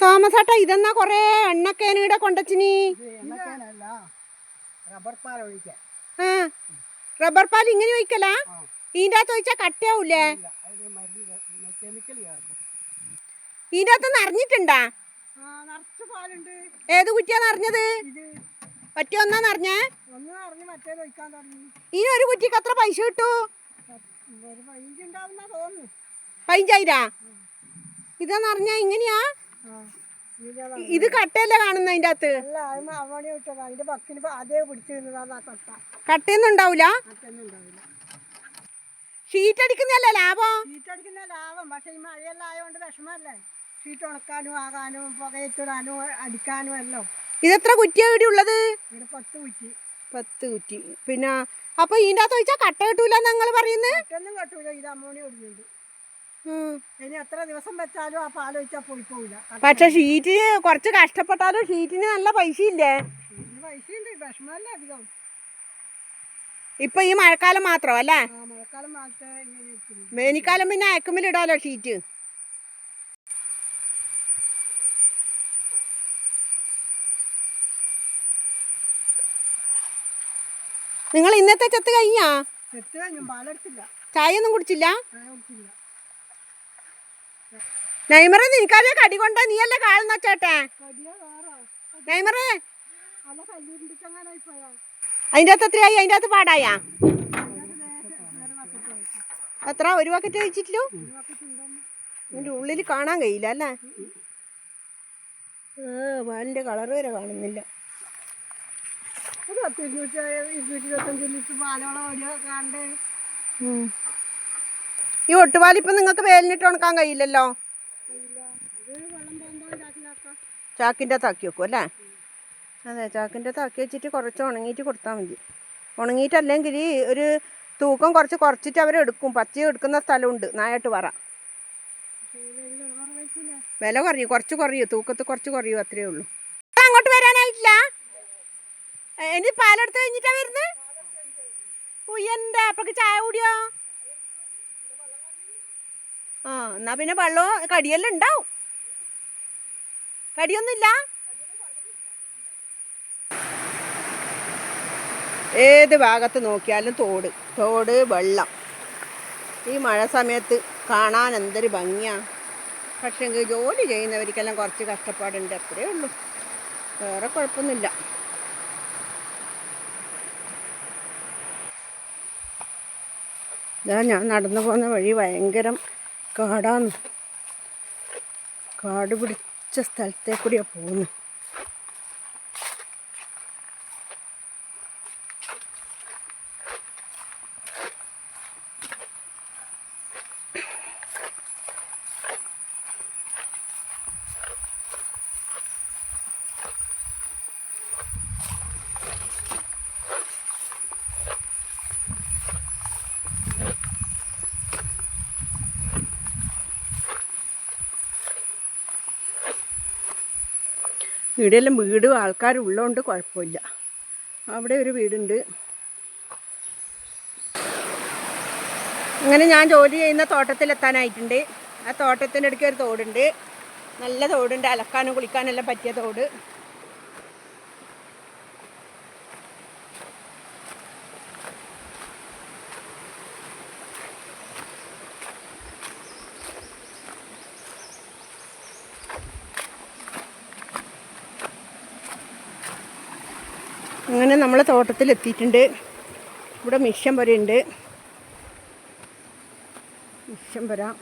Thomas ഏട്ടാ ഇതെന്നാ കൊറേ എണ്ണക്കേനീടെ കൊണ്ടച്ചിനി? റബ്ബർ പാൽ ഇങ്ങനെ ഒഴിക്കലാ? ഇതിന്റെ ഇതിന്റെ അകത്ത് ഒഴിച്ചാ കട്ടയാവൂലേ ഇതിന്റെ ഇതിന്റെ അകത്ത് നിറഞ്ഞിട്ടുണ്ടാ? ഏത് കുറ്റിയാ നിറഞ്ഞത്? പറ്റിയ ഒന്നാ നിറഞ്ഞേ? ഇനി ഒരു കുറ്റിക്ക് എത്ര പൈസ കിട്ടൂ? പതിനഞ്ചായിരാ? ഇതാ നിറഞ്ഞ ഇങ്ങനെയാ? ഇതാ ഇത് കട്ടയല്ലേ കാണുന്ന അതിന്റെ അകത്ത്? അതിന്റെ ബക്കിന് അതേ പിടിച്ചു നിന്നതാണ് കട്ടയൊന്നും ഉണ്ടാവൂല? ഷീറ്റ് അടിക്കുന്നല്ലേ ലാഭം? ഷീറ്റ് അടിക്കുന്ന ലാഭം. പക്ഷെ ഈ മഴയെല്ലാം ആയതുകൊണ്ട് വിഷമല്ലേ? ഷീറ്റ് ഉണക്കാനും ആകാനും പുകയറ്റിടാനും അടിക്കാനും എല്ലാം. ഇതെത്ര കുറ്റിയാ ഇവിടെ ഉള്ളത്? ഇവിടെ പത്ത് കുറ്റി. പത്ത് കുറ്റി. പിന്നെ അപ്പൊ ഇതിന്റെ അകത്ത് ഒഴിച്ചാൽ കട്ട കിട്ടൂല നിങ്ങൾ പറയുന്നത് മറ്റൊന്നും കെട്ടൂല. ഇത് അമ്മോണി ഒടിഞ്ഞുണ്ട് ഇനി എത്ര ദിവസം വെച്ചാലും ആ പക്ഷെ ഷീറ്റിന് കുറച്ച് കഷ്ടപ്പെട്ടാലും ഷീറ്റിന് നല്ല പൈസ ഇല്ലേ വിഷമല്ലേ അധികം. ഇപ്പൊ ഈ മഴക്കാലം മാത്രം അല്ലേ? ആ മഴക്കാലം മാത്രമേ ഇങ്ങനെ ഇരിക്കുന്നു. വേനൽക്കാലം പിന്നെ അയക്കുമ്പിലിടാലോ ഷീറ്റ് നിങ്ങൾ ഇന്നത്തെ ചത്ത് കഴിഞ്ഞാ? പാലെടുത്തില്ല. ചായ ഒന്നും കുടിച്ചില്ല? കുടിച്ചില്ല. നൈമറെ നിനക്കറിയാ കടി കൊണ്ട? നീയല്ലേ കാളെന്ന് വെച്ചേട്ടെ? നൈമറെ അതിന്റെ അകത്ത് എത്രയായി? അതിന്റെ അകത്ത് പാടായാ? എത്ര? ഒരു ബക്കറ്റ് കഴിച്ചിട്ടില്ലോ ഒരു ഇതിന്റെ ഉള്ളിൽ കാണാൻ കഴിയില്ല അല്ലേ? ഏ പാലിന്റെ കളർ വരെ കാണുന്നില്ല. ഒരു ഇരുന്നൂറ്റി ഇരുന്നൂറ്റി ഇരുപത്തഞ്ച് ലിറ്റർ പാലോളം ഓടിയോ കണ്ട്. ഉം. ഈ ഒട്ടുപാലിപ്പം നിങ്ങൾക്ക് വേലിനിട്ട് ഉണക്കാൻ കഴിയില്ലല്ലോ? ചാക്കിന്റെ താക്കി വെക്കും അല്ലേ? അതെ ചാക്കിന്റെ താക്കി വെച്ചിട്ട് കുറച്ച് ഉണങ്ങിയിട്ട് കൊടുത്താൽ മതി. ഉണങ്ങിയിട്ടല്ലെങ്കിൽ ഒരു തൂക്കം കുറച്ച് കുറച്ചിട്ട് അവരെടുക്കും പച്ച എടുക്കുന്ന സ്ഥലമുണ്ട്. നായാട്ട് പറ വില കുറഞ്ഞു കുറച്ച് കുറയൂ. തൂക്കത്ത് കുറച്ച് കുറയൂ അത്രയേ ഉള്ളൂ. അങ്ങോട്ട് വരാനായിട്ടില്ല? ഇനി പാലെടുത്ത് കഴിഞ്ഞിട്ടാ വരുന്നത്? ഉയ്യന്റെ അപ്പൊക്ക് ചായ കൂടിയോ? ആ എന്നാ പിന്നെ വെള്ളവും കടിയെല്ലാം ഉണ്ടാവും. കടിയൊന്നുമില്ല? ഏത് ഭാഗത്ത് നോക്കിയാലും തോട് തോട് വെള്ളം. ഈ മഴ സമയത്ത് കാണാൻ എന്തൊരു ഭംഗിയാണ് പക്ഷേ ജോലി ചെയ്യുന്നവർക്കെല്ലാം കുറച്ച് കഷ്ടപ്പാടുണ്ട് അത്രേ ഉള്ളൂ. വേറെ കുഴപ്പമൊന്നുമില്ല. ഞാൻ നടന്നു പോകുന്ന വഴി ഭയങ്കരം കാടാന്ന് കാട് പിടിച്ച സ്ഥലത്തെ കൂടിയാണ് പോകുന്നത് ഇവിടെയെല്ലാം വീടും ആൾക്കാരും ഉള്ളതുകൊണ്ട് കുഴപ്പമില്ല. അവിടെ ഒരു വീടുണ്ട്. അങ്ങനെ ഞാൻ ജോലി ചെയ്യുന്ന തോട്ടത്തിലെത്താനായിട്ടുണ്ട്. ആ തോട്ടത്തിന്റെ അടുക്ക് ഒരു തോടുണ്ട്. നല്ല തോടുണ്ട്. അലക്കാനും കുളിക്കാനും എല്ലാം പറ്റിയ തോട്. അങ്ങനെ നമ്മൾ തോട്ടത്തിലെത്തിയിട്ടുണ്ട്. ഇവിടെ മിഷൻ വരെയുണ്ട്. മിഷൻ വരാം.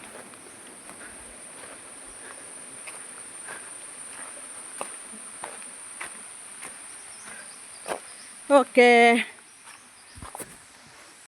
ഓക്കേ.